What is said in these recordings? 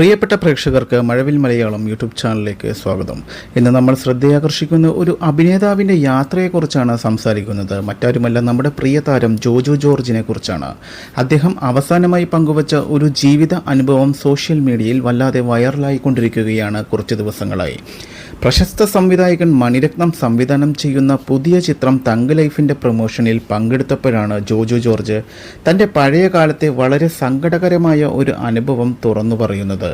പ്രിയപ്പെട്ട പ്രേക്ഷകർക്ക് മഴവിൽ മലയാളം യൂട്യൂബ് ചാനലിലേക്ക് സ്വാഗതം. ഇന്ന് നമ്മൾ ശ്രദ്ധയാകർഷിക്കുന്ന ഒരു അഭിനേതാവിന്റെ യാത്രയെക്കുറിച്ചാണ് സംസാരിക്കുന്നത്. മറ്റാരുമല്ല നമ്മുടെ പ്രിയ താരം ജോജു ജോർജിനെ കുറിച്ചാണ്. അദ്ദേഹം അവസാനമായി പങ്കുവച്ച ഒരു ജീവിത അനുഭവം സോഷ്യൽ മീഡിയയിൽ വല്ലാതെ വൈറലായിക്കൊണ്ടിരിക്കുകയാണ് കുറച്ച് ദിവസങ്ങളായി. പ്രശസ്ത സംവിധായകൻ മണിരത്നം സംവിധാനം ചെയ്യുന്ന പുതിയ ചിത്രം തങ്ക് ലൈഫിന്റെ പ്രൊമോഷനിൽ പങ്കെടുത്തപ്പോഴാണ് ജോജു ജോർജ് തന്റെ പഴയ കാലത്തെ വളരെ സങ്കടകരമായ ഒരു അനുഭവം തുറന്നു പറയുന്നത്.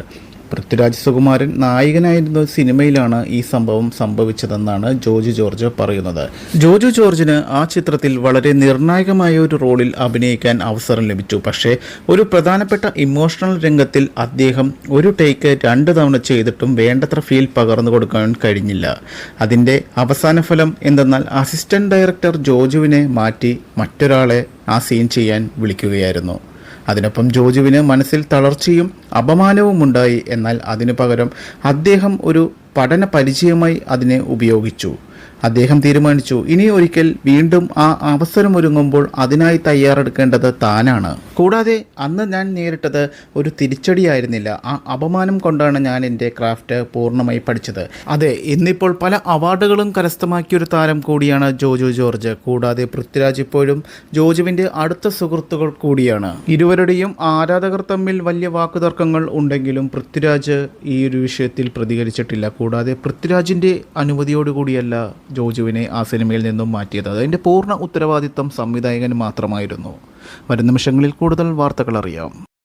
പൃഥ്വിരാജ് സുകുമാരൻ നായകനായിരുന്ന സിനിമയിലാണ് ഈ സംഭവം സംഭവിച്ചതെന്നാണ് ജോജു ജോർജ് പറയുന്നത്. ജോജു ജോർജിന് ആ ചിത്രത്തിൽ വളരെ നിർണായകമായ ഒരു റോളിൽ അഭിനയിക്കാൻ അവസരം ലഭിച്ചു. പക്ഷേ ഒരു പ്രധാനപ്പെട്ട ഇമോഷണൽ രംഗത്തിൽ അദ്ദേഹം ഒരു ടേക്ക് രണ്ട് തവണ ചെയ്തിട്ടും വേണ്ടത്ര ഫീൽ പകർന്നു കൊടുക്കാൻ കഴിഞ്ഞില്ല. അതിന്റെ അവസാന ഫലം എന്തെന്നാൽ അസിസ്റ്റന്റ് ഡയറക്ടർ ജോജുവിനെ മാറ്റി മറ്റൊരാളെ ആ സീൻ ചെയ്യാൻ വിളിക്കുകയായിരുന്നു. അതിനൊപ്പം ജോജുവിന് മനസ്സിൽ തളർച്ചയും അപമാനവും ഉണ്ടായി എന്നാൽ അതിനു പകരം അദ്ദേഹം ഒരു പഠന പരിചയമായി അതിനെ ഉപയോഗിച്ചു. അദ്ദേഹം തീരുമാനിച്ചു. ഇനി ഒരിക്കൽ വീണ്ടും ആ അവസരം ഒരുങ്ങുമ്പോൾ അതിനായി തയ്യാറെടുക്കേണ്ടത് താനാണ്. കൂടാതെ അന്ന് ഞാൻ നേരിട്ടത് ഒരു തിരിച്ചടിയായിരുന്നില്ല. ആ അപമാനം കൊണ്ടാണ് ഞാൻ എന്റെ ക്രാഫ്റ്റ് പൂർണമായി പഠിച്ചത്. അതെ ഇന്നിപ്പോൾ പല അവാർഡുകളും കരസ്ഥമാക്കിയ ഒരു താരം കൂടിയാണ് ജോജു ജോർജ്. കൂടാതെ പൃഥ്വിരാജ് ഇപ്പോഴും ജോജുവിന്റെ അടുത്ത സുഹൃത്തുക്കൾ കൂടിയാണ്. ഇരുവരുടെയും ആരാധകർ തമ്മിൽ വലിയ വാക്കുതർക്കങ്ങൾ ഉണ്ടെങ്കിലും പൃഥ്വിരാജ് ഈ ഒരു വിഷയത്തിൽ പ്രതികരിച്ചിട്ടില്ല. കൂടാതെ പൃഥ്വിരാജിന്റെ അനുമതിയോടുകൂടിയല്ല ജോജുവിനെ ആ സിനിമയിൽ നിന്നും മാറ്റിയത്. അതിന്റെ പൂർണ ഉത്തരവാദിത്തം സംവിധായകന് മാത്രമായിരുന്നു. വരും നിമിഷങ്ങളിൽ കൂടുതൽ വാർത്തകൾ അറിയാം.